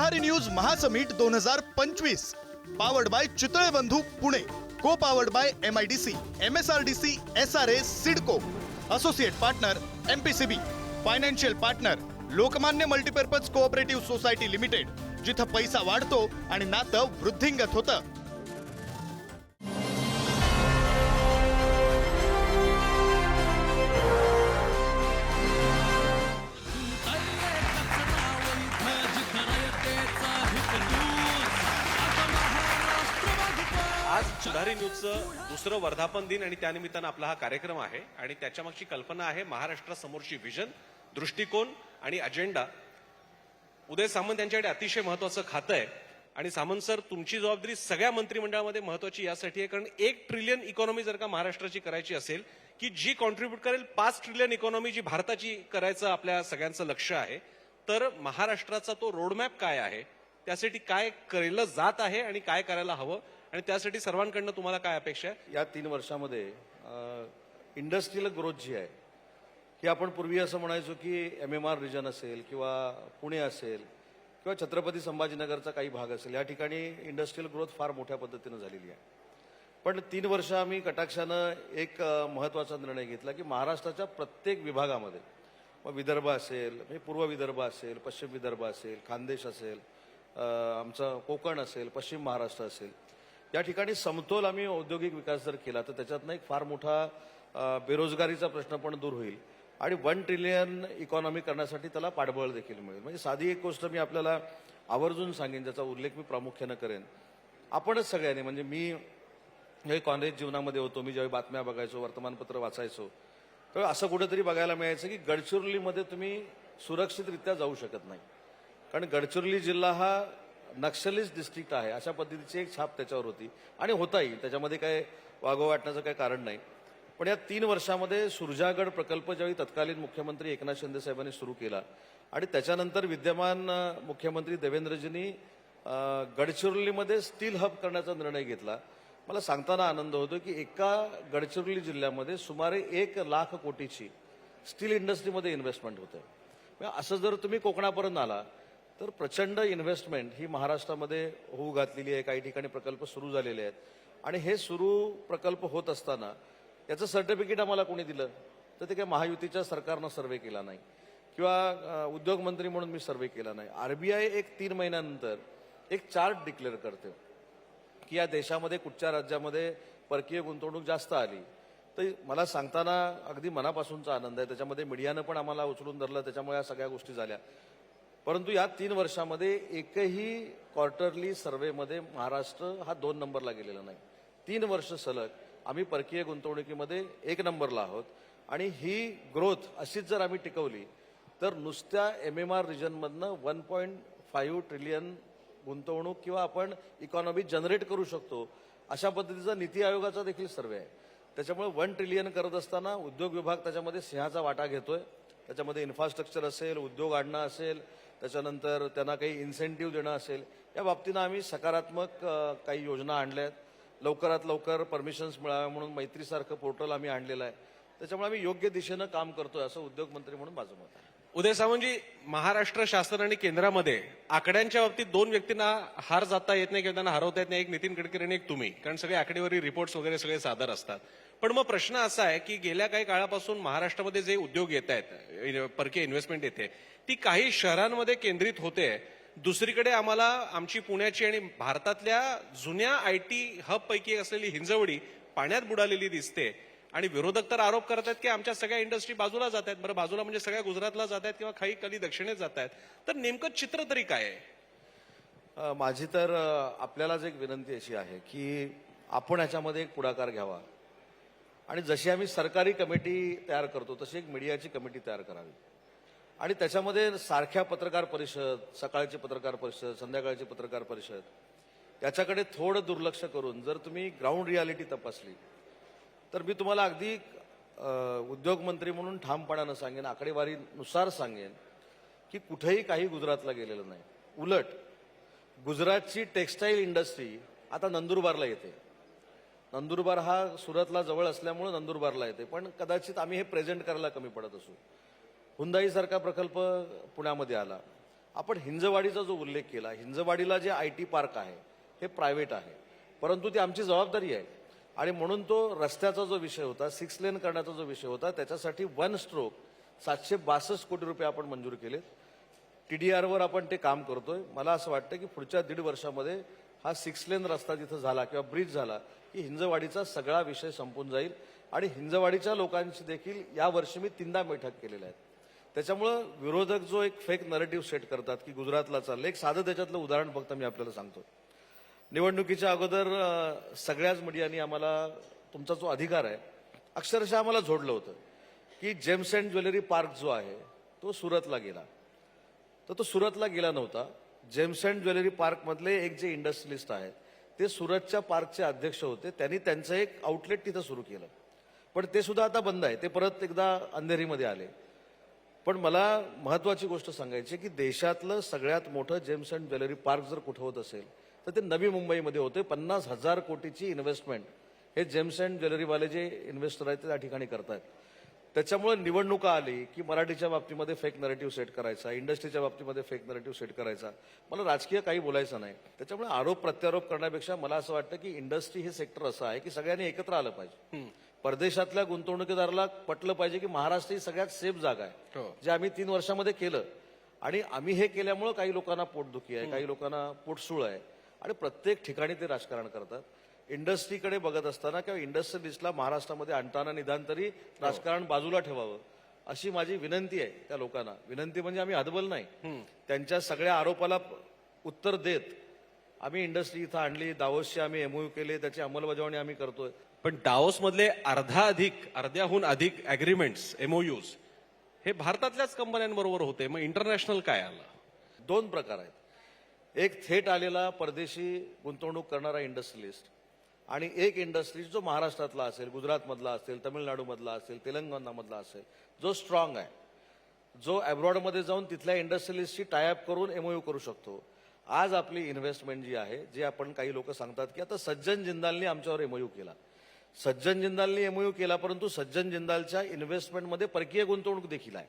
पुढारी news महासमीट दोन हजार पंचवीस. Powered by Chitale Bandhu Pune. Co powered by M I D C M S R D C S R A CIDCO associate partner M P C B financial partner Lokmanya multipurpose cooperative society limited जिथं पैसा वाढतो आणि नातं वृद्धिंगत होतं. आज न्यूजचं दुसरं वर्धापन दिन आणि त्यानिमित्तानं आपला हा कार्यक्रम आहे. आणि त्याच्यामागची कल्पना आहे महाराष्ट्रासमोरची व्हिजन दृष्टिकोन आणि अजेंडा उदय सामंत यांच्याकडे अतिशय महत्वाचं खातं आहे. आणि सामंत सर तुमची जबाबदारी सगळ्या मंत्रिमंडळामध्ये महत्वाची यासाठी आहे. कारण एक ट्रिलियन इकॉनॉमी जर का महाराष्ट्राची करायची असेल की जी कॉन्ट्रीब्यूट करेल पाच ट्रिलियन इकॉनॉमी जी भारताची करायचं आपल्या सगळ्यांचं लक्ष आहे तर महाराष्ट्राचा तो रोडमॅप काय आहे? त्यासाठी काय केलं जात आहे आणि काय करायला हवं? आणि त्यासाठी सर्वांकडनं तुम्हाला काय अपेक्षा आहे? या तीन वर्षामध्ये इंडस्ट्रियल ग्रोथ जी आहे ही आपण पूर्वी असं म्हणायचो की एम एम आर रिजन असेल किंवा पुणे असेल किंवा छत्रपती संभाजीनगरचा काही भाग असेल या ठिकाणी इंडस्ट्रियल ग्रोथ फार मोठ्या पद्धतीनं झालेली आहे. पण तीन वर्ष आम्ही कटाक्षानं एक महत्त्वाचा निर्णय घेतला की महाराष्ट्राच्या प्रत्येक विभागामध्ये मग विदर्भ असेल म्हणजे पूर्व विदर्भ असेल पश्चिम विदर्भ असेल खानदेश असेल आमचं कोकण असेल पश्चिम महाराष्ट्र असेल या ठिकाणी समतोल आम्ही औद्योगिक विकास जर केला तर त्याच्यातनं एक फार मोठा बेरोजगारीचा प्रश्न पण दूर होईल. आणि वन ट्रिलियन इकॉनॉमी करण्यासाठी त्याला पाठबळ देखील मिळेल. म्हणजे साधी एक गोष्ट मी आपल्याला आवर्जून सांगेन ज्याचा उल्लेख मी प्रामुख्यानं करेन. आपणच सगळ्यांनी म्हणजे मी हे कॉलेज जीवनामध्ये होतो मी ज्यावेळी बातम्या बघायचो वर्तमानपत्र वाचायचो तर असं कुठेतरी बघायला मिळायचं की गडचिरोलीमध्ये तुम्ही सुरक्षितरित्या जाऊ शकत नाही. कारण गडचिरोली जिल्हा हा नक्षलिस्ट डिस्ट्रिक्ट आहे. अशा पद्धतीची एक छाप त्याच्यावर होती. आणि होताही. त्याच्यामध्ये काय वागो वाटण्याचं काही कारण नाही. पण या तीन वर्षामध्ये सुरजागड प्रकल्प ज्यावेळी तत्कालीन मुख्यमंत्री एकनाथ शिंदे साहेबांनी सुरू केला आणि त्याच्यानंतर विद्यमान मुख्यमंत्री देवेंद्रजींनी गडचिरोलीमध्ये स्टील हब करण्याचा निर्णय घेतला. मला सांगताना आनंद होतो की एका गडचिरोली जिल्ह्यामध्ये सुमारे एक लाख कोटीची स्टील इंडस्ट्रीमध्ये इन्व्हेस्टमेंट होते. असं जर तुम्ही कोकणापर्यंत आला तर प्रचंड इन्व्हेस्टमेंट ही महाराष्ट्रामध्ये होऊ घातलेली आहे. काही ठिकाणी प्रकल्प सुरू झालेले आहेत. आणि हे सुरू प्रकल्प होत असताना याचं सर्टिफिकेट आम्हाला कोणी दिलं? तर ते काय महायुतीच्या सरकारनं सर्वे केला नाही. किंवा उद्योगमंत्री म्हणून मी सर्वे केला नाही. आरबीआय एक तीन महिन्यानंतर एक चार्ट डिक्लेअर करते. की या देशामध्ये कुठच्या राज्यामध्ये परकीय गुंतवणूक जास्त आली. तर मला सांगताना अगदी मनापासूनचा आनंद आहे. त्याच्यामध्ये मीडियानं पण आम्हाला उचलून धरलं. त्याच्यामुळे या सगळ्या गोष्टी झाल्या. परंतु या तीन वर्षामध्ये एकही क्वार्टरली सर्व्हेमध्ये महाराष्ट्र हा दोन नंबरला गेलेला नाही. तीन वर्ष सलग आम्ही परकीय गुंतवणुकीमध्ये एक नंबरला आहोत. आणि ही ग्रोथ अशीच जर आम्ही टिकवली तर नुसत्या एम एम आर रिजनमधनं वन पॉईंट फाईव्ह ट्रिलियन गुंतवणूक किंवा आपण इकॉनॉमी जनरेट करू शकतो अशा पद्धतीचा नीती आयोगाचा देखील सर्वे आहे. त्याच्यामुळे वन ट्रिलियन करत असताना उद्योग विभाग त्याच्यामध्ये सिंहाचा वाटा घेतोय. त्याच्यामध्ये इन्फ्रास्ट्रक्चर असेल उद्योग आणणं असेल त्याच्यानंतर त्यांना काही इन्सेंटिव्ह देणं असेल या बाबतीनं आम्ही सकारात्मक काही योजना आणल्या आहेत. लवकरात लवकर परमिशन्स मिळाव्या म्हणून मैत्रीसारखं पोर्टल आम्ही आणलेलं आहे. त्याच्यामुळे आम्ही योग्य दिशेनं काम करतोय असं उद्योगमंत्री म्हणून माझं मत आहे. उदय सावंतजी महाराष्ट्र शासन आणि केंद्रामध्ये आकड्यांच्या बाबतीत दोन व्यक्तींना हार जाता येत नाही किंवा त्यांना हरवता येत नाही. एक नितीन गडकरी आणि एक तुम्ही. कारण सगळे आकडेवारी रिपोर्ट्स वगैरे सगळे सादर असतात. पण मग प्रश्न असा आहे की गेल्या काही काळापासून महाराष्ट्रामध्ये जे उद्योग येत आहेत परकीय इन्व्हेस्टमेंट येते ती काही शहरांमध्ये केंद्रित होते. दुसरीकडे आम्हाला आमची पुण्याची आणि भारतातल्या जुन्या आय टी हबपैकी असलेली हिंजवडी पाण्यात बुडालेली दिसते. आणि विरोधक तर आरोप करत आहेत की आमच्या सगळ्या इंडस्ट्री बाजूला जात आहेत. बरं बाजूला म्हणजे सगळ्या गुजरातला जात आहेत किंवा काही कली दक्षिणेत जात आहेत. तर नेमकं चित्र तरी काय आहे? माझी तर आपल्यालाच एक विनंती अशी आहे की आपण ह्याच्यामध्ये एक पुढाकार घ्यावा. आणि जशी आम्ही सरकारी कमिटी तयार करतो तशी एक मीडियाची कमिटी तयार करावी. आणि त्याच्यामध्ये सारख्या पत्रकार परिषद सकाळची पत्रकार परिषद संध्याकाळची पत्रकार परिषद याच्याकडे थोडं दुर्लक्ष करून जर तुम्ही ग्राउंड रियालिटी तपासली तर मी तुम्हाला अगदी उद्योगमंत्री म्हणून ठामपणानं सांगेन आकडेवारीनुसार सांगेन की कुठेही काही गुजरातला गेलेलं नाही. उलट गुजरातची टेक्स्टाईल इंडस्ट्री आता नंदुरबारला येते. नंदुरबार हा सुरतला जवळ असल्यामुळे नंदुरबारला येते पण कदाचित आम्ही हे प्रेझेंट करायला कमी पडत असू. हुंदाईसारखा प्रकल्प पुण्यामध्ये आला. आपण हिंजवाडीचा जो उल्लेख केला हिंजवाडीला जे आय टी पार्क आहे हे प्रायव्हेट आहे. परंतु ती आमची जबाबदारी आहे. आणि म्हणून तो रस्त्याचा जो विषय होता सिक्स लेन करण्याचा जो विषय होता त्याच्यासाठी वन स्ट्रोक सातशे बासष्ट कोटी रुपये आपण मंजूर केलेत. टीडीआरवर आपण ते काम करतोय. मला असं वाटतं की पुढच्या दीड वर्षामध्ये हा सिक्स लेन रस्ता जिथं झाला किंवा ब्रिज झाला की हिंजवाडीचा सगळा विषय संपून जाईल. आणि हिंजवाडीच्या लोकांशी देखील यावर्षी मी तीनदा बैठक केलेल्या आहेत. त्याच्यामुळं विरोधक जो एक फेक नरेटिव्ह सेट करतात की गुजरातला चाललं एक साधं त्याच्यातलं उदाहरण फक्त मी आपल्याला सांगतो. निवडणुकीच्या अगोदर सगळ्याच मीडियानी आम्हाला तुमचा जो अधिकार आहे अक्षरशः आम्हाला जोडलं होतं की जेम्स अँड ज्वेलरी पार्क जो आहे तो सुरतला गेला. तर तो सुरतला गेला नव्हता. जेम्स अँड ज्वेलरी पार्कमधले एक जे इंडस्ट्रियलिस्ट आहेत ते सुरतच्या पार्कचे अध्यक्ष होते. त्यांनी त्यांचं एक आउटलेट तिथं सुरू केलं. पण ते सुद्धा आता बंद आहे. ते परत एकदा अंधेरीमध्ये आले. पण मला महत्वाची गोष्ट सांगायची की देशातलं सगळ्यात मोठं जेम्स अँड ज्वेलरी पार्क जर कुठं होत असेल तर ते नवी मुंबईमध्ये होते. पन्नास हजार कोटीची इन्व्हेस्टमेंट हे जेम्स अँड ज्वेलरीवाले जे इन्व्हेस्टर आहेत ते त्या ठिकाणी करतायत. त्याच्यामुळे निवडणुका आली की मराठीच्या बाबतीमध्ये फेक नरेटिव्ह सेट करायचा इंडस्ट्रीच्या बाबतीमध्ये फेक नरेटिव्ह सेट करायचा. मला राजकीय काही बोलायचं नाही. त्याच्यामुळे आरोप प्रत्यारोप करण्यापेक्षा मला असं वाटतं की इंडस्ट्री हे सेक्टर असं आहे की सगळ्यांनी एकत्र आलं पाहिजे. परदेशातल्या गुंतवणुकीदाराला पटलं पाहिजे की महाराष्ट्र ही सगळ्यात सेफ जागा आहे. हो. जे आम्ही तीन वर्षामध्ये केलं. आणि आम्ही हे केल्यामुळं काही लोकांना पोटदुखी आहे काही लोकांना पोटसूळ आहे. आणि प्रत्येक ठिकाणी ते राजकारण करतात. इंडस्ट्रीकडे बघत असताना किंवा इंडस्ट्रियलिस्टला महाराष्ट्रामध्ये आणताना निदान तरी राजकारण बाजूला ठेवावं. अशी माझी विनंती आहे त्या लोकांना. विनंती म्हणजे आम्ही हदबल नाही. त्यांच्या सगळ्या आरोपाला उत्तर देत आम्ही इंडस्ट्री इथं आणली दावोसचे आम्ही एमओयू केले त्याची अंमलबजावणी आम्ही करतोय. पण डाओस मधले अर्धा अधिक अर्ध्याहून अधिक अग्रीमेंट्स एमओयूज हे भारतातल्याच कंपन्यांबरोबर होते. मग इंटरनॅशनल काय आलं? दोन प्रकार आहेत. एक थेट आलेला परदेशी गुंतवणूक करणारा इंडस्ट्रियलिस्ट आणि एक इंडस्ट्रीज जो महाराष्ट्रातला असेल गुजरातमधला असेल तमिळनाडूमधला असेल तेलंगणामधला असेल जो स्ट्रॉंग आहे. जो अब्रॉडमध्ये जाऊन तिथल्या इंडस्ट्रियलिस्टशी टायअप करून एमओयू करू शकतो. आज आपली इन्व्हेस्टमेंट जी आहे जे आपण काही लोक सांगतात की आता सज्जन जिंदालनी आमच्यावर एमओयू केला. सज्जन जिंदालने एमओयू केला परंतु सज्जन जिंदालच्या इन्व्हेस्टमेंटमध्ये परकीय गुंतवणूक देखील आहे.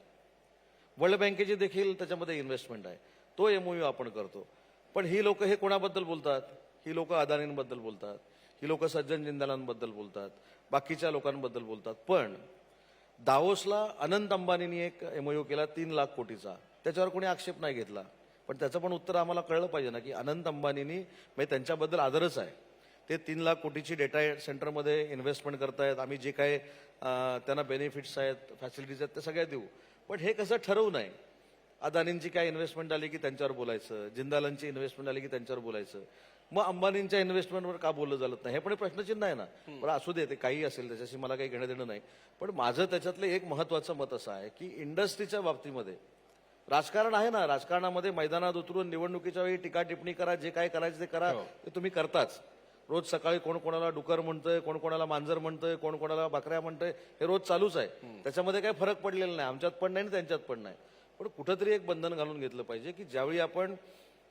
वर्ल्ड बँकेची देखील त्याच्यामध्ये इन्व्हेस्टमेंट आहे. तो एमओयू आपण करतो. पण ही लोक हे कोणाबद्दल बोलतात? ही लोक अदानींबद्दल बोलतात. ही लोक सज्जन जिंदालांबद्दल बोलतात. बाकीच्या लोकांबद्दल बोलतात. पण दावोसला अनंत अंबानींनी एक एमओयू केला तीन लाख कोटीचा. त्याच्यावर कोणी आक्षेप नाही घेतला. पण त्याचं पण उत्तर आम्हाला कळलं पाहिजे ना की अनंत अंबानींनी म्हणजे त्यांच्याबद्दल आदरच आहे. ते तीन लाख कोटीची डेटा सेंटरमध्ये इन्व्हेस्टमेंट करतायत. आम्ही जे काय त्यांना बेनिफिट्स आहेत फॅसिलिटीज आहेत ते सगळ्या देऊ. पण हे कसं ठरवू नये? अदानींची काय इन्व्हेस्टमेंट आली की त्यांच्यावर बोलायचं? जिंदालांची इन्व्हेस्टमेंट आली की त्यांच्यावर बोलायचं? मग अंबानींच्या इन्व्हेस्टमेंटवर का बोललं जात नाही? हे पण प्रश्नचिन्ह आहे ना. पण असू दे ते काही असेल त्याच्याशी मला काही घेणं देणं नाही. पण माझं त्याच्यातलं एक महत्वाचं मत असं आहे की इंडस्ट्रीच्या बाबतीमध्ये राजकारण आहे ना राजकारणामध्ये मैदानात उतरून निवडणुकीच्या वेळी टीका टिप्पणी करा जे काय करायचं ते करा ते तुम्ही करताच. रोज सकाळी कोण कोणाला डुकर म्हणतंय कोण कोणाला मांजर म्हणतंय कोण कोणाला बकऱ्या म्हणतंय हे रोज चालूच आहे. त्याच्यामध्ये काही फरक पडलेला नाही. आमच्यात पण नाही आणि त्यांच्यात पण नाही. पण कुठंतरी एक बंधन घालून घेतलं पाहिजे की ज्यावेळी आपण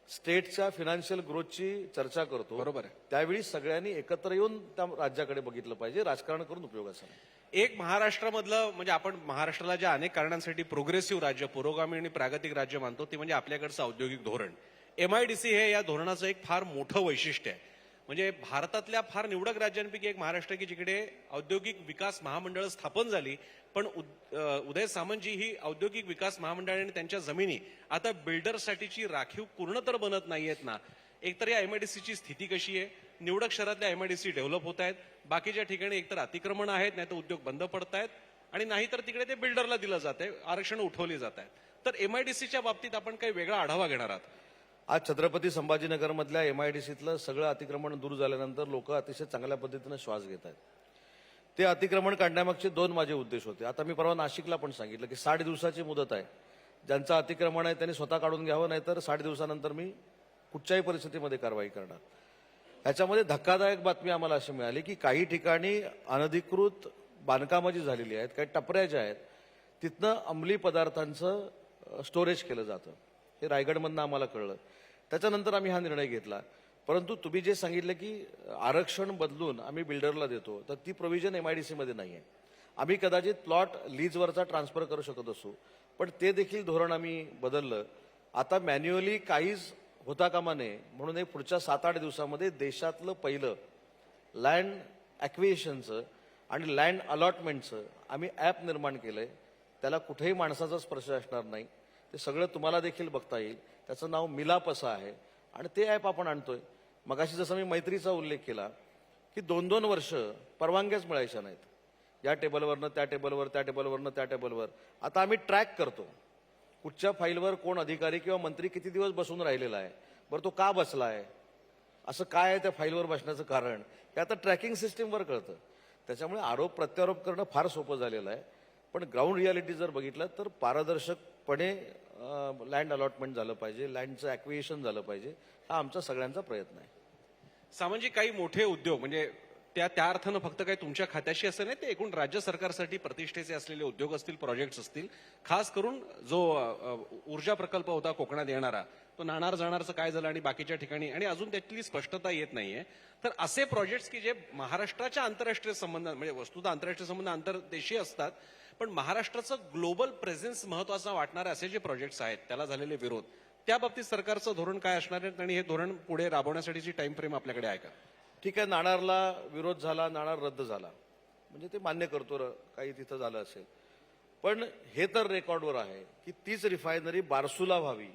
स्टेटच्या फिनान्शियल ग्रोथची चर्चा करतो बरोबर आहे. त्यावेळी सगळ्यांनी एकत्र येऊन त्या राज्याकडे बघितलं पाहिजे. राजकारण करून उपयोगाचं नाही. एक महाराष्ट्रामधलं म्हणजे आपण महाराष्ट्राला ज्या अनेक कारणांसाठी प्रोग्रेसिव्ह राज्य पुरोगामी आणि प्रागतिक राज्य मानतो ते म्हणजे आपल्याकडचं औद्योगिक धोरण. एमआयडीसी हे या धोरणाचं एक फार मोठं वैशिष्ट्य आहे. म्हणजे भारतातल्या फार निवडक राज्यांपैकी एक महाराष्ट्र की जिकडे औद्योगिक विकास महामंडळ स्थापन झाली पण उदय सामंतजी ही औद्योगिक विकास महामंडळ आणि त्यांच्या जमिनी आता बिल्डरसाठीची राखीव पूर्ण तर बनत नाहीयेत ना. एकतर या एमआयडीसीची स्थिती कशी आहे? निवडक शहरातल्या एमआयडीसी डेव्हलप होत आहेत. बाकीच्या ठिकाणी एकतर अतिक्रमण आहेत नाही तर उद्योग बंद पडत आहेत आणि नाहीतर तिकडे ते बिल्डरला दिलं जात आहे आरक्षण उठवली जात आहेत. तर एमआयडीसीच्या बाबतीत आपण काही वेगळा आढावा घेणार आहात. आज छत्रपती संभाजीनगरमधल्या एम आय डी सीतलं सगळं अतिक्रमण दूर झाल्यानंतर लोक अतिशय चांगल्या पद्धतीनं श्वास घेत आहेत. ते अतिक्रमण काढण्यामागचे दोन माझे उद्देश होते. आता मी परवा नाशिकला पण सांगितलं की साठ दिवसाची मुदत आहे. ज्यांचं अतिक्रमण आहे त्यांनी स्वतः काढून घ्यावं नाहीतर साठ दिवसानंतर मी कुठच्याही परिस्थितीमध्ये कारवाई करणार. ह्याच्यामध्ये धक्कादायक बातमी आम्हाला अशी मिळाली की काही ठिकाणी अनधिकृत बांधकामं जी झालेली आहेत काही टपऱ्या ज्या आहेत तिथनं अंमली पदार्थांचं स्टोरेज केलं जातं. हे रायगडमधनं आम्हाला कळलं. त्याच्यानंतर आम्ही हा निर्णय घेतला. परंतु तुम्ही जे सांगितलं की आरक्षण बदलून आम्ही बिल्डरला देतो तर ती प्रोव्हिजन एम आय डी सीमध्ये नाही आहे आम्ही कदाचित प्लॉट लीजवरचा ट्रान्सफर करू शकत असू पण ते देखील धोरण आम्ही बदललं. आता मॅन्युअली काहीच होता कामा नये म्हणून हे पुढच्या सात आठ दिवसामध्ये देशातलं पहिलं लँड ॲक्विएशनचं आणि लँड अलॉटमेंटचं आम्ही ॲप निर्माण केलं आहे त्याला कुठेही माणसाचा स्पर्श असणार नाही. ते सगळं तुम्हाला देखील बघता येईल. त्याचं नाव मिलाप असं आहे. आणि ते ॲप आपण आणतोय. मगाशी जसं मी मैत्रीचा उल्लेख केला की दोन दोन वर्ष परवानग्याच मिळायच्या नाहीत. या टेबलवरनं त्या टेबलवर त्या टेबलवरनं त्या टेबलवर. आता आम्ही ट्रॅक करतो. कुठच्या फाईलवर कोण अधिकारी किंवा मंत्री किती दिवस बसून राहिलेला आहे? बरं तो का बसला आहे असं काय आहे त्या फाईलवर बसण्याचं कारण? हे आता ट्रॅकिंग सिस्टीमवर कळतं. त्याच्यामुळे आरोप प्रत्यारोप करणं फार सोपं झालेलं आहे. पण ग्राउंड रियालिटी जर बघितलं तर पारदर्शकपणे लँड अलॉटमेंट झालं पाहिजे लँडचं ॲक्विएशन झालं पाहिजे हा आमचा सगळ्यांचा प्रयत्न आहे. सामाजिक काही मोठे उद्योग म्हणजे त्या त्या अर्थानं फक्त काही तुमच्या खात्याशी असं नाही ते एकूण राज्य सरकारसाठी प्रतिष्ठेचे असलेले उद्योग असतील प्रोजेक्ट्स असतील. खास करून जो ऊर्जा प्रकल्प होता कोकणात येणारा तो नाणार जाणारचं काय झालं आणि बाकीच्या ठिकाणी आणि अजून त्यातली स्पष्टता येत नाहीये. तर असे प्रोजेक्ट्स की जे महाराष्ट्राच्या आंतरराष्ट्रीय संबंध म्हणजे वस्तुतः आंतरराष्ट्रीय संबंध आंतरदेशीय असतात पण महाराष्ट्राचं ग्लोबल प्रेझेन्स महत्त्वाचा वाटणारे असे जे प्रोजेक्ट्स आहेत त्याला झालेले विरोध त्या बाबतीत सरकारचं धोरण काय असणार आहे आणि हे धोरण पुढे राबवण्यासाठीची टाइम फ्रेम आपल्याकडे आहे का? ठीक आहे नाणारला विरोध झाला नाणार रद्द झाला. म्हणजे ते मान्य करतो र- काही तिथं झालं असेल. पण हे तर रेकॉर्डवर आहे की तीच रिफायनरी बारसूला व्हावी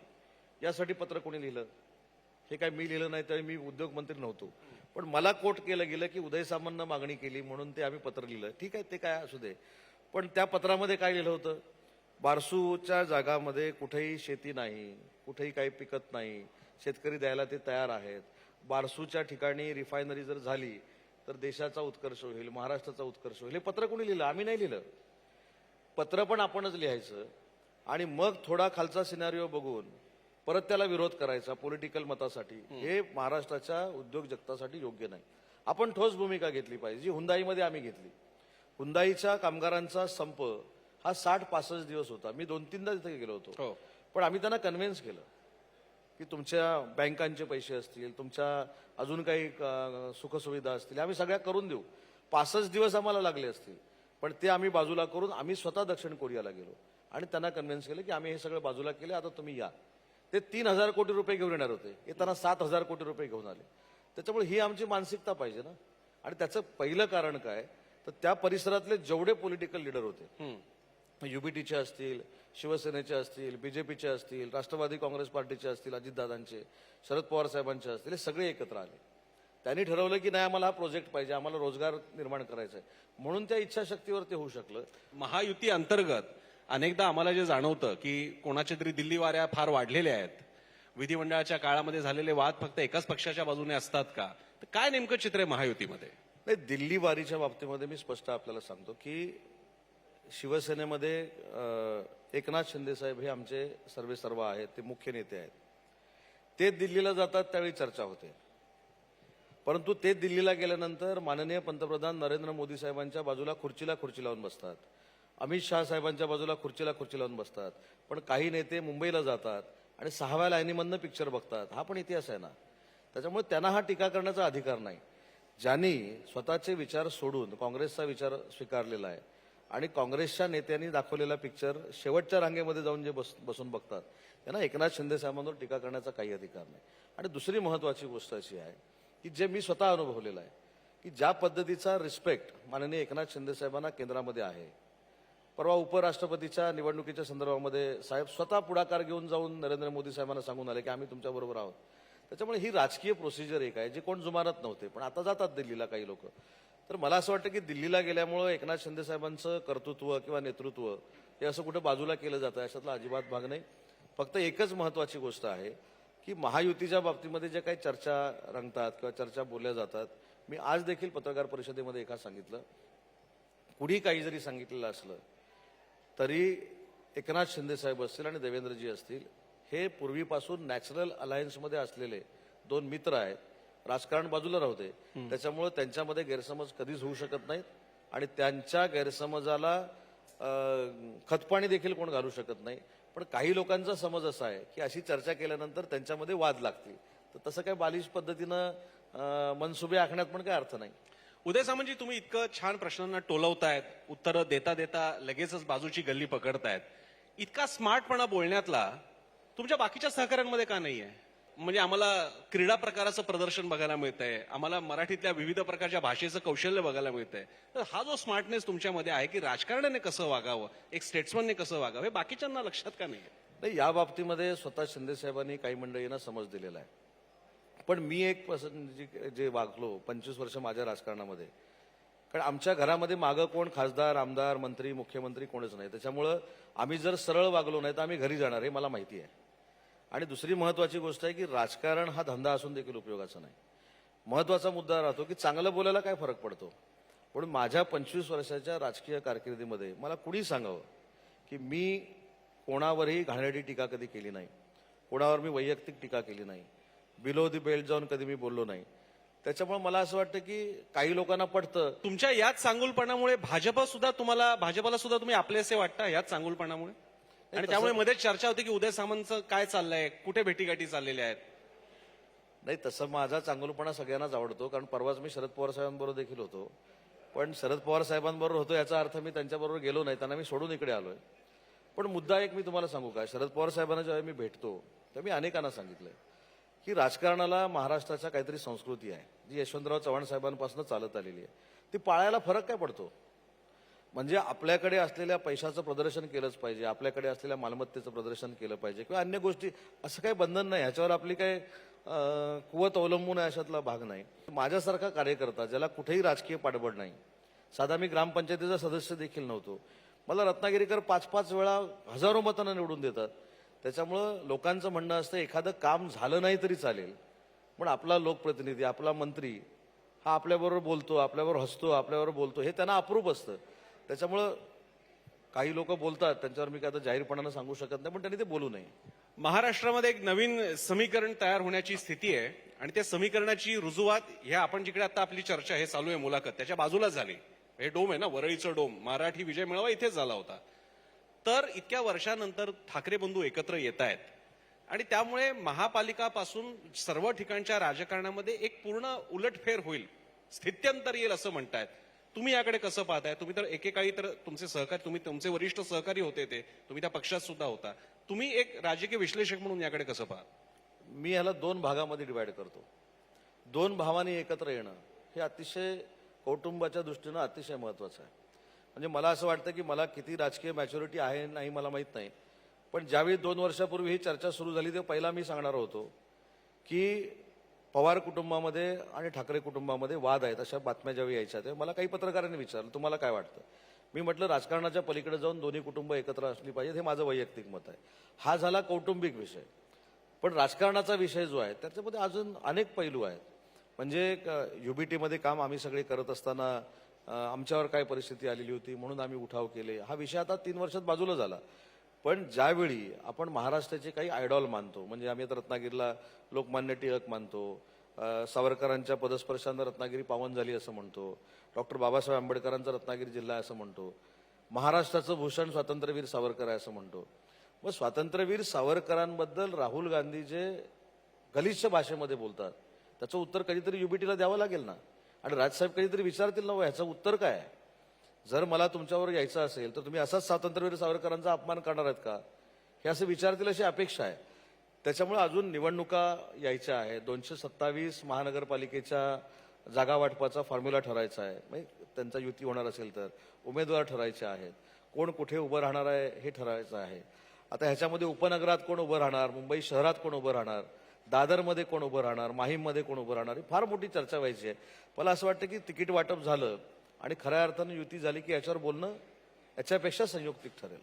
यासाठी पत्र कोणी लिहिलं? हे काय मी लिहिलं नाही तर मी उद्योगमंत्री नव्हतो. पण मला कोट केलं गेलं की उदय सामंतनं मागणी केली म्हणून ते आम्ही पत्र लिहिलं. ठीक आहे ते काय असू दे. पण त्या पत्रामध्ये काय लिहिलं होतं? बारसूच्या जागामध्ये कुठेही शेती नाही कुठेही काही पिकत नाही शेतकरी द्यायला ते तयार आहेत. बारसूच्या ठिकाणी रिफायनरी जर झाली तर देशाचा उत्कर्ष होईल महाराष्ट्राचा उत्कर्ष होईल. हे पत्र कोणी लिहिलं? आम्ही नाही लिहिलं. पत्र पण आपणच लिहायचं. आणि मग थोडा खालचा सिनारिओ बघून परत त्याला विरोध करायचा पॉलिटिकल मतासाठी. हे महाराष्ट्राच्या उद्योग जगतासाठी योग्य नाही. आपण ठोस भूमिका घेतली पाहिजे जी हुंदाईमध्ये आम्ही घेतली. हुंदाईच्या कामगारांचा संप हा साठ पासष्ट दिवस होता. मी दोन तीनदा तिथे गेलो होतो. हो. पण आम्ही त्यांना कन्व्हिन्स केलं की तुमच्या बँकांचे पैसे असतील तुमच्या अजून काही सुखसुविधा असतील आम्ही सगळ्या करून देऊ. पासष्ट दिवस आम्हाला लागले असतील. पण ते आम्ही बाजूला करून आम्ही स्वतः दक्षिण कोरियाला गेलो. आणि त्यांना कन्व्हिन्स केलं की आम्ही हे सगळं बाजूला केले आता तुम्ही या. ते तीन हजार कोटी रुपये घेऊन येणार होते. येताना सात हजार कोटी रुपये घेऊन आले. त्याच्यामुळे ही आमची मानसिकता पाहिजे ना. आणि त्याचं पहिलं कारण काय? तर त्या परिसरातले जेवढे पॉलिटिकल लिडर होते युबीटीचे असतील शिवसेनेचे असतील बीजेपीचे असतील राष्ट्रवादी काँग्रेस पार्टीचे असतील अजितदादांचे शरद पवार साहेबांचे असतील हे सगळे एकत्र आले. त्यांनी ठरवलं की नाही आम्हाला हा प्रोजेक्ट पाहिजे आम्हाला रोजगार निर्माण करायचा आहे म्हणून त्या इच्छाशक्तीवर ते होऊ शकलं. महायुती अंतर्गत अनेकदा आम्हाला जे जाणवतं की कोणाच्या तरी दिल्ली वाऱ्या फार वाढलेल्या आहेत. विधिमंडळाच्या काळामध्ये झालेले वाद फक्त एकाच पक्षाच्या बाजूने असतात का? तर काय नेमकं चित्र आहे महायुतीमध्ये? नाही दिल्ली वारीच्या बाबतीमध्ये मी स्पष्ट आपल्याला सांगतो की शिवसेनेमध्ये एकनाथ शिंदेसाहेब हे आमचे सर्वे सर्व आहेत ते मुख्य नेते आहेत. ते दिल्लीला जातात त्यावेळी चर्चा होते. परंतु ते दिल्लीला गेल्यानंतर माननीय पंतप्रधान नरेंद्र मोदी साहेबांच्या बाजूला खुर्चीला खुर्ची लावून बसतात. अमित शहा साहेबांच्या बाजूला खुर्चीला खुर्ची लावून बसतात. पण काही नेते मुंबईला जातात आणि सहाव्या लाईनीमधनं पिक्चर बघतात. हा पण इतिहास आहे ना. त्याच्यामुळे त्यांना हा टीका करण्याचा अधिकार नाही. ज्यांनी स्वतःचे विचार सोडून काँग्रेसचा विचार स्वीकारलेला आहे आणि काँग्रेसच्या नेत्यांनी दाखवलेला पिक्चर शेवटच्या रांगेमध्ये जाऊन जे बस बसून बघतात त्यांना एकनाथ शिंदे साहेबांवर टीका करण्याचा काही अधिकार नाही. आणि दुसरी महत्वाची गोष्ट अशी आहे की जे मी स्वतः अनुभवलेलं आहे की ज्या पद्धतीचा रिस्पेक्ट माननीय एकनाथ शिंदे साहेबांना केंद्रामध्ये आहे परवा उपराष्ट्रपतीच्या निवडणुकीच्या संदर्भामध्ये साहेब स्वतः पुढाकार घेऊन जाऊन नरेंद्र मोदी साहेबांना सांगून आले की आम्ही तुमच्याबरोबर आहोत. त्याच्यामुळे ही राजकीय प्रोसिजर एक आहे जे कोण जुमानत नव्हते. पण आता जातात दिल्लीला काही लोक. तर मला असं वाटतं की दिल्लीला गेल्यामुळं एकनाथ शिंदे साहेबांचं कर्तृत्व किंवा नेतृत्व हे असं कुठं बाजूला केलं जातं अशातला अजिबात भाग नाही. फक्त एकच महत्वाची गोष्ट आहे की महायुतीच्या बाबतीमध्ये ज्या काही चर्चा रंगतात किंवा चर्चा बोलल्या जातात मी आज देखील पत्रकार परिषदेमध्ये एका सांगितलं. कुणी काही जरी सांगितलेलं असलं तरी एकनाथ शिंदे साहेब असतील आणि देवेंद्रजी असतील हे पूर्वीपासून नॅचरल अलायन्समध्ये असलेले दोन मित्र आहेत. राजकारण बाजूला राहू दे. त्याच्यामुळे त्यांच्यामध्ये गैरसमज कधीच होऊ शकत नाहीत आणि त्यांच्या गैरसमजाला खतपाणी देखील कोण घालू शकत नाही. पण काही लोकांचा समज असा आहे की अशी चर्चा केल्यानंतर त्यांच्यामध्ये वाद लागतील. तर तसं काय बालिश पद्धतीनं मनसुबे आखण्यात पण काय अर्थ नाही. उदय सामंतजी तुम्ही इतकं छान प्रश्नांना टोलवतायत उत्तरं देता देता लगेचच बाजूची गल्ली पकडतायत. इतका स्मार्टपणा बोलण्यातला तुमच्या बाकीच्या सहकाऱ्यांमध्ये का नाही आहे म्हणजे आम्हाला क्रीडा प्रकाराचं प्रदर्शन बघायला मिळतंय. आम्हाला मराठीतल्या विविध प्रकारच्या भाषेचं कौशल्य बघायला मिळतंय. तर हा जो स्मार्टनेस तुमच्यामध्ये आहे की राजकारण्याने कसं वागावं? एक स्टेट्समनने कसं वागावं? हे बाकीच्यांना लक्षात का नाही नाही या बाबतीमध्ये स्वतः शिंदे साहेबांनी काही मंडळींना समज दिलेला आहे. पण मी एक पसं- जे- वागलो पंचवीस वर्ष माझ्या राजकारणामध्ये कारण आमच्या घरामध्ये मागं कोण? खासदार आमदार मंत्री मुख्यमंत्री कोणच नाही. त्याच्यामुळं आम्ही जर सरळ वागलो नाही तर आम्ही घरी जाणार हे मला माहिती आहे. आणि दुसरी महत्वाची गोष्ट आहे की राजकारण हा धंदा असून देखील उपयोगाचा नाही. महत्त्वाचा मुद्दा राहतो की चांगलं बोलायला काय फरक पडतो? पण माझ्या पंचवीस वर्षाच्या राजकीय कारकिर्दीमध्ये मला कुणी सांगावं की मी कोणावरही घाणेरडी टीका कधी केली नाही? कोणावर मी वैयक्तिक टीका केली नाही? बिलो दी बेल्ट जाऊन कधी मी बोललो नाही? त्याच्यामुळे मला असं वाटतं की काही लोकांना पटतं. तुमच्या याच चांगुलपणामुळे भाजप सुद्धा तुम्हाला भाजपला सुद्धा तुम्ही आपलेसे वाटता याच चांगुलपणामुळे? आणि त्यामुळे मध्ये चर्चा होती की उदय सामंतचं काय चाललंय कुठे भेटीगाठी चाललेल्या आहेत? नाही तसं माझा चांगलपणा सगळ्यांनाच आवडतो कारण परवाच मी शरद पवार साहेबांबरोबर देखील होतो. पण शरद पवार साहेबांबरोबर होतो याचा अर्थ मी त्यांच्याबरोबर गेलो नाही त्यांना मी सोडून इकडे आलोय. पण मुद्दा एक मी तुम्हाला सांगू का? शरद पवार साहेबांना जेव्हा मी भेटतो तेव्हा मी अनेकांना सांगितलंय की राजकारणाला महाराष्ट्राच्या काहीतरी संस्कृती आहे. जी यशवंतराव चव्हाण साहेबांपासून चालत आलेली आहे. ती पाळायला फरक काय पडतो? म्हणजे आपल्याकडे असलेल्या पैशाचं प्रदर्शन केलंच पाहिजे आपल्याकडे असलेल्या मालमत्तेचं प्रदर्शन केलं पाहिजे किंवा अन्य गोष्टी असं काही बंधन नाही ह्याच्यावर आपली काही कुवत अवलंबून आहे अशातला भाग नाही. माझ्यासारखा कार्यकर्ता ज्याला कुठेही राजकीय पाठबळ नाही साधा मी ग्रामपंचायतीचा सदस्य देखील नव्हतो. मला रत्नागिरीकर पाच पाच वेळा हजारो मतांना निवडून देतात. त्याच्यामुळं लोकांचं म्हणणं असतं एखादं काम झालं नाही तरी चालेल पण आपला लोकप्रतिनिधी आपला मंत्री हा आपल्याबरोबर बोलतो आपल्याबरोबर हसतो आपल्याबरोबर बोलतो हे त्यांना अप्रूप असतं. त्याच्यामुळं काही लोक बोलतात त्यांच्यावर मी काय आता जाहीरपणानं सांगू शकत नाही पण त्यांनी ते बोलू नये. महाराष्ट्रामध्ये एक नवीन समीकरण तयार होण्याची स्थिती आहे आणि त्या समीकरणाची रुजुवात ह्या आपण जिकडे आता आपली चर्चा हे चालू आहे मुलाखत त्याच्या बाजूलाच झाली. हे डोम आहे ना वरळीचं डोम. मराठी विजय मेळावा इथेच झाला होता. तर इतक्या वर्षानंतर ठाकरे बंधू एकत्र येत आहेत. आणि त्यामुळे महापालिकापासून सर्व ठिकाणच्या राजकारणामध्ये एक पूर्ण उलटफेर होईल. स्थित्यंतर येईल असं म्हणतायत. तुम्ही याकडे कसं पाहताय? तुम्ही तर एकेकाळी तर तुमचे सहकारी तुम्ही तुमचे वरिष्ठ सहकारी होते ते. तुम्ही त्या पक्षात सुद्धा होता. तुम्ही एक राजकीय विश्लेषक म्हणून याकडे कसं पाहता? मी ह्याला दोन भागामध्ये डिवाइड करतो. दोन भावाने एकत्र येणं हे अतिशय कौटुंबाच्या दृष्टीनं अतिशय महत्वाचं आहे. म्हणजे मला असं वाटतं की मला किती राजकीय मॅच्युरिटी आहे नाही मला माहीत नाही. पण ज्यावेळी दोन वर्षापूर्वी ही चर्चा सुरू झाली तेव्हा पहिला मी सांगणार होतो की पवार कुटुंबामध्ये आणि ठाकरे कुटुंबामध्ये वाद आहेत अशा बातम्या ज्यावेळी यायच्या तेव्हा मला काही पत्रकारांनी विचारलं. तुम्हाला काय वाटतं? मी म्हटलं राजकारणाच्या पलीकडे जाऊन दोन्ही कुटुंब एकत्र असली पाहिजेत हे माझं वैयक्तिक मत आहे. हा झाला कौटुंबिक विषय. पण राजकारणाचा विषय जो आहे त्याच्यामध्ये अजून अनेक पैलू आहेत. म्हणजे युबीटीमध्ये काम आम्ही सगळे करत असताना आमच्यावर काय परिस्थिती आलेली होती म्हणून आम्ही उठाव केले. हा विषय आता तीन वर्षात बाजूला झाला. पण ज्यावेळी आपण महाराष्ट्राचे काही आयडॉल मानतो म्हणजे आम्ही आता रत्नागिरीला लोकमान्य टिळक मानतो सावरकरांच्या पदस्पर्शानं रत्नागिरी पावन झाली असं म्हणतो डॉक्टर बाबासाहेब आंबेडकरांचा रत्नागिरी जिल्हा असं म्हणतो महाराष्ट्राचं भूषण स्वातंत्र्यवीर सावरकर आहे असं म्हणतो. मग स्वातंत्र्यवीर सावरकरांबद्दल राहुल गांधी जे गलिच्छ भाषेमध्ये बोलतात. त्याचं उत्तर कधीतरी युबीटीला द्यावं लागेल ना? आणि राजसाहेब कधीतरी विचारतील ना ह्याचं उत्तर काय आहे? जर मला तुमच्यावर यायचं असेल तर तुम्ही असाच स्वातंत्र्यवीर सावरकरांचा अपमान करणार आहेत का? हे असं विचारतील अशी अपेक्षा आहे. त्याच्यामुळे अजून निवडणुका यायच्या आहेत. दोनशे सत्तावीस महानगरपालिकेच्या जागा वाटपाचा फॉर्म्युला ठरायचा आहे. म्हणजे त्यांचा युती होणार असेल तर. उमेदवार ठरायचे आहेत. कोण कुठे उभं राहणार आहे हे ठरायचं आहे. आता ह्याच्यामध्ये उपनगरात कोण उभं राहणार? मुंबई शहरात कोण उभं राहणार? दादरमध्ये कोण उभं राहणार? माहीममध्ये कोण उभं राहणार? ही फार मोठी चर्चा व्हायची आहे. मला असं वाटतं की तिकीट वाटप झालं आणि खऱ्या अर्थानं युती झाली की याच्यावर बोलणं याच्यापेक्षा संयुक्तिक ठरेल.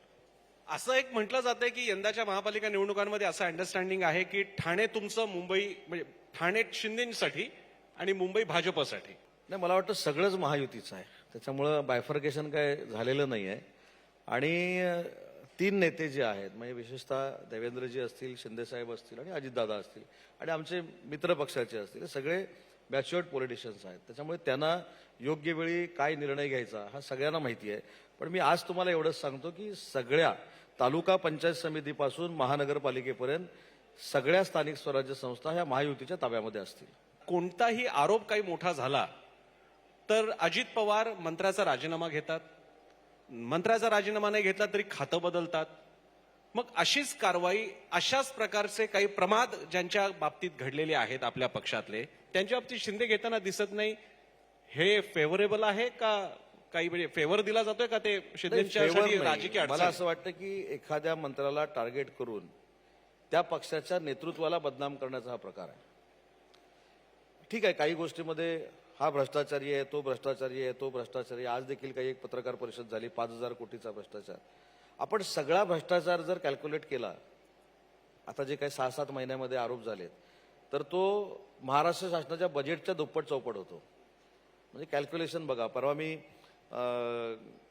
असं एक म्हटलं जातंय की यंदाच्या महापालिका निवडणुकांमध्ये असं अंडरस्टँडिंग आहे की ठाणे तुमचं मुंबई म्हणजे ठाणे शिंदेसाठी आणि मुंबई भाजपसाठी. नाही मला वाटतं सगळंच महायुतीचं आहे. त्याच्यामुळं बायफर्केशन काय झालेलं नाही आहे आणि तीन नेते जे आहेत म्हणजे विशेषतः देवेंद्रजी असतील शिंदेसाहेब असतील आणि अजितदादा असतील आणि आमचे मित्र पक्षाचे असतील सगळे मॅच्युअर्ड पॉलिटिशियन्स आहेत. त्याच्यामुळे त्यांना योग्य वेळी काय निर्णय घ्यायचा हा सगळ्यांना माहिती आहे. पण मी आज तुम्हाला एवढंच सांगतो की सगळ्या तालुका पंचायत समितीपासून महानगरपालिकेपर्यंत सगळ्या स्थानिक स्वराज्य संस्था ह्या महायुतीच्या ताब्यामध्ये असतील. कोणताही आरोप काही मोठा झाला तर अजित पवार मंत्र्याचा राजीनामा घेतात. मंत्र्याचा राजीनामा नाही घेतला तरी खातं बदलतात. मग अशीच कारवाई अशाच प्रकारचे काही प्रमाद ज्यांच्या बाबतीत घडलेले आहेत आपल्या पक्षातले त्यांच्या बाबतीत शिंदे घेताना दिसत नाही. हे फेवरेबल आहे का काही म्हणजे फेवर दिला जातोय का ते शिंदेच्या. राजकीय मला असं वाटतं की एखाद्या मंत्र्याला टार्गेट करून त्या पक्षाच्या नेतृत्वाला बदनाम करण्याचा हा प्रकार आहे ठीक आहे काही गोष्टीमध्ये हा भ्रष्टाचारी आहे तो भ्रष्टाचारी आहे तो भ्रष्टाचारी आहे. आज देखील काही एक पत्रकार परिषद झाली पाच हजार कोटीचा भ्रष्टाचार आपण सगळा भ्रष्टाचार जर कॅल्क्युलेट केला आता जे काही सहा सात महिन्यामध्ये आरोप झालेत तर तो महाराष्ट्र शासनाच्या बजेटच्या दुप्पट चौपट होतो म्हणजे कॅल्क्युलेशन बघा. परवा मी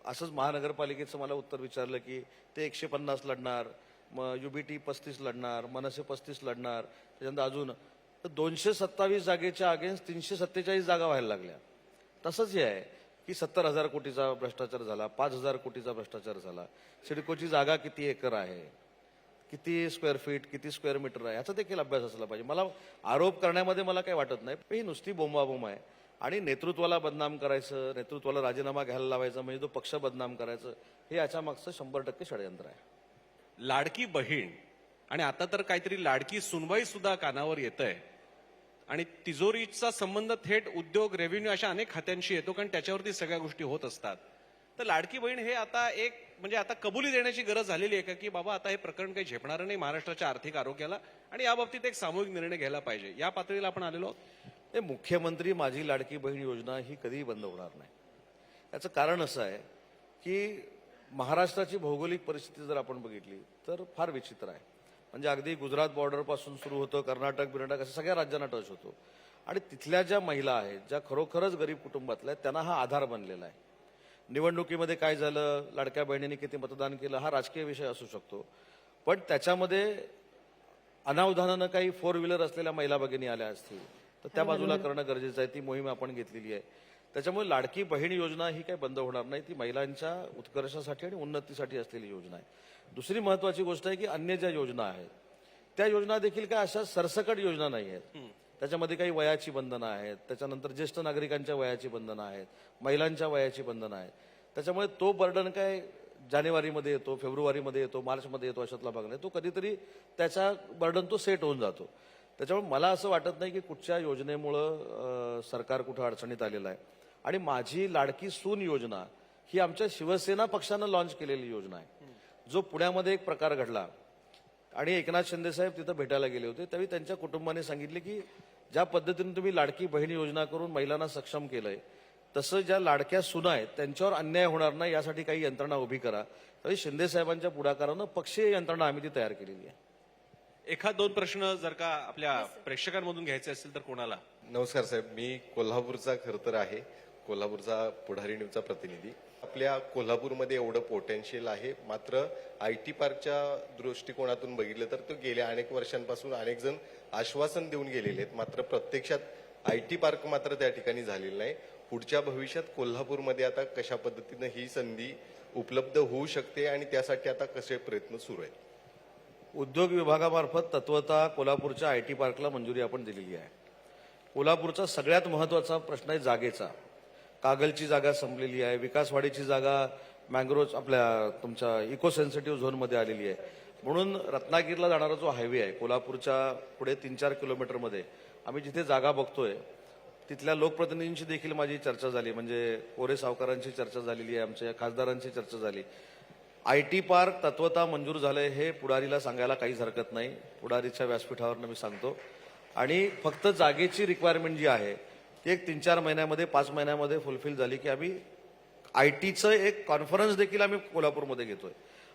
असंच महानगरपालिकेचं मला उत्तर विचारलं की ते एकशे पन्नास लढणार मग युबीटी पस्तीस लढणार मनसे पस्तीस लढणार त्याच्यानंतर अजून तर दोनशे सत्तावीस जागेच्या अगेन्स्ट तीनशे सत्तेचाळीस जागा व्हायला लागल्या. तसंच हे आहे की सत्तर हजार कोटीचा भ्रष्टाचार झाला पाच हजार कोटीचा भ्रष्टाचार झाला. सिडकोची जागा किती एकर आहे? किती स्क्वेअर फीट किती स्क्वेअर मीटर आहे? याचा देखील अभ्यास असला पाहिजे. मला आरोप करण्यामध्ये मला काही वाटत नाही ही नुसती बोंबाबोंब आहे. आणि नेतृत्वाला बदनाम करायचं नेतृत्वाला राजीनामा घ्यायला लावायचा म्हणजे तो पक्ष बदनाम करायचं हे याच्या मागचं शंभर टक्के षडयंत्र आहे. लाडकी बहीण आणि आता तर काहीतरी लाडकी सुनवाई सुद्धा कानावर येत आहे आणि तिजोरीचा संबंध थेट उद्योग रेव्हेन्यू अशा अनेक खात्यांशी येतो कारण त्याच्यावरती सगळ्या गोष्टी होत असतात. तर लाडकी बहीण हे आता एक म्हणजे आता कबुली देण्याची गरज झालेली आहे का की बाबा आता हे प्रकरण काही झेपणार नाही महाराष्ट्राच्या आर्थिक आरोग्याला आणि याबाबतीत एक सामूहिक निर्णय घ्यायला पाहिजे. या पातळीला आपण आलेलो आहोत. मुख्यमंत्री माझी लाडकी बहीण योजना ही कधीही बंद होणार नाही. याचं कारण असं आहे की महाराष्ट्राची भौगोलिक परिस्थिती जर आपण बघितली तर फार विचित्र आहे. म्हणजे अगदी गुजरात बॉर्डरपासून सुरू होतं कर्नाटक बिर्नाटक असं सगळ्या राज्यांना टच होतो. आणि तिथल्या ज्या महिला आहेत ज्या खरोखरच गरीब कुटुंबातल्या आहेत, त्यांना हा आधार बनलेला आहे. निवडणुकीमध्ये काय झालं लाडक्या बहिणीने किती मतदान केलं हा राजकीय विषय असू शकतो. पण त्याच्यामध्ये अनावधानानं काही फोर व्हीलर असलेल्या महिला भगिनी आल्या असतील तर त्या बाजूला करणं गरजेचं आहे ती मोहीम आपण घेतलेली आहे. त्याच्यामुळे लाडकी बहीण योजना ही काही बंद होणार नाही ती महिलांच्या उत्कर्षासाठी आणि उन्नतीसाठी असलेली योजना आहे. दुसरी महत्वाची गोष्ट आहे की अन्य ज्या योजना आहेत त्या योजना देखील काय अशा सरसकट योजना नाही आहेत. त्याच्यामध्ये काही वयाची बंधनं आहेत त्याच्यानंतर ज्येष्ठ नागरिकांच्या वयाची बंधनं आहेत महिलांच्या वयाची बंधनं आहेत. त्याच्यामुळे तो बर्डन काय जानेवारीमध्ये येतो फेब्रुवारीमध्ये येतो मार्चमध्ये येतो अशातला भाग नाही तो कधीतरी त्याचा बर्डन तो सेट होऊन जातो. त्याच्यामुळे मला असं वाटत नाही की कुठच्या योजनेमुळं सरकार कुठं अडचणीत आलेलं आहे. आणि माझी लाडकी सून योजना ही आमच्या शिवसेना पक्षानं लॉन्च केलेली योजना आहे. जो पुण्यामध्ये एक प्रकार घडला. आणि एकनाथ शिंदेसाहेब तिथं भेटायला गेले होते. त्यावेळी त्यांच्या कुटुंबाने सांगितले की ज्या पद्धतीने तुम्ही लाडकी बहीण योजना करून महिलांना सक्षम केलंय तसं ज्या लाडक्या सुना आहेत त्यांच्यावर अन्याय होणार नाही यासाठी काही यंत्रणा उभी करा. तरी शिंदे साहेबांच्या पुढाकारानं पक्षीय यंत्रणा आम्ही ती तयार केलेली आहे. एखाद दोन प्रश्न जर का आपल्या प्रेक्षकांमधून घ्यायचे असतील तर कोणाला? नमस्कार साहेब. मी कोल्हापूरचा खरं तर आहे. कोल्हापूरचा पुढारी न्यूजचा प्रतिनिधी. आपल्या कोल्हापूरमध्ये एवढं पोटेन्शियल आहे. मात्र आय टी पार्कच्या दृष्टिकोनातून बघितलं तर तो गेल्या अनेक वर्षांपासून अनेक जण आश्वासन देऊन गेलेले आहेत. मात्र प्रत्यक्षात आय टी पार्क मात्र त्या ठिकाणी झालेलं नाही. पुढच्या भविष्यात कोल्हापूरमध्ये आता कशा पद्धतीनं ही संधी उपलब्ध होऊ शकते आणि त्यासाठी आता कसे प्रयत्न सुरू आहेत? उद्योग विभागामार्फत तत्वता कोल्हापूरच्या आय टी पार्कला मंजुरी आपण दिलेली आहे. कोल्हापूरचा सगळ्यात महत्त्वाचा प्रश्न आहे जागेचा. कागलची जागा संपलेली आहे विकासवाडीची जागा मँग्रोज आपल्या तुमच्या इको सेन्सिटिव्ह झोनमध्ये आलेली आहे. म्हणून रत्नागिरीला जाणारा जो हायवे आहे कोल्हापूरच्या पुढे तीन चार किलोमीटरमध्ये आम्ही जिथे जागा बघतोय तिथल्या लोकप्रतिनिधींशी देखील माझी चर्चा झाली. म्हणजे कोरे सावकारांची चर्चा झालेली आहे आमच्या खासदारांची चर्चा झाली. आय टी पार्क तत्वता मंजूर झालंय हे पुढारीला सांगायला काहीच हरकत नाही. पुढारीच्या व्यासपीठावरनं मी सांगतो. आणि फक्त जागेची रिक्वायरमेंट जी आहे ती एक तीन चार महिन्यामध्ये पाच महिन्यामध्ये फुलफिल झाली की आम्ही आय टीचं एक कॉन्फरन्स देखील आम्ही कोल्हापूरमध्ये घेतोय.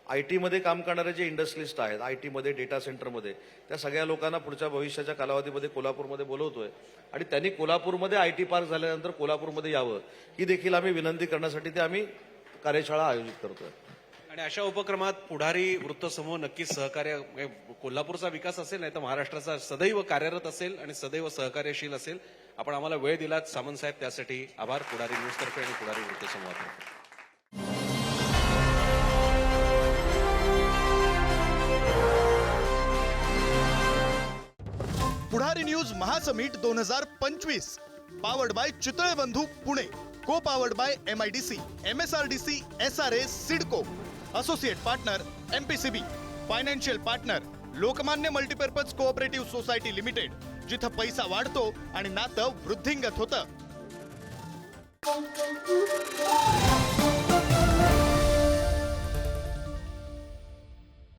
आय टीमध्ये काम करणारे जे इंडस्ट्रिलिस्ट आहेत आय टीमध्ये डेटा सेंटरमध्ये त्या सगळ्या लोकांना पुढच्या भविष्याच्या कालावधीमध्ये कोल्हापूरमध्ये बोलवतोय. आणि त्यांनी कोल्हापूरमध्ये आय टी पार्क झाल्यानंतर कोल्हापूरमध्ये यावं ही देखील आम्ही विनंती करण्यासाठी ते आम्ही कार्यशाळा आयोजित करतोय. आणि अशा उपक्रमात पुढारी वृत्तसमूह नक्कीच सहकार्य म्हणजे कोल्हापूरचा विकास असेल नाही तर महाराष्ट्राचा सदैव कार्यरत असेल आणि सदैव सहकार्यशील असेल आपण आम्हाला वेळ दिलात. सामंत साहेब त्यासाठी आभार. पुढारी न्यूजतर्फे आणि पुढारी वृत्तसमूहातर्फे पुढारी न्यूज महासमीट दोन हजार पंचवीस. Powered by Chitale Bandhu Pune. Co powered by M I D C M S R D C S R A CIDCO. Associate partner MPCB financial partner Lokmanya multipurpose cooperative society limited जिथं पैसा वाढतो आणि नातं वृद्धिंगत होतं.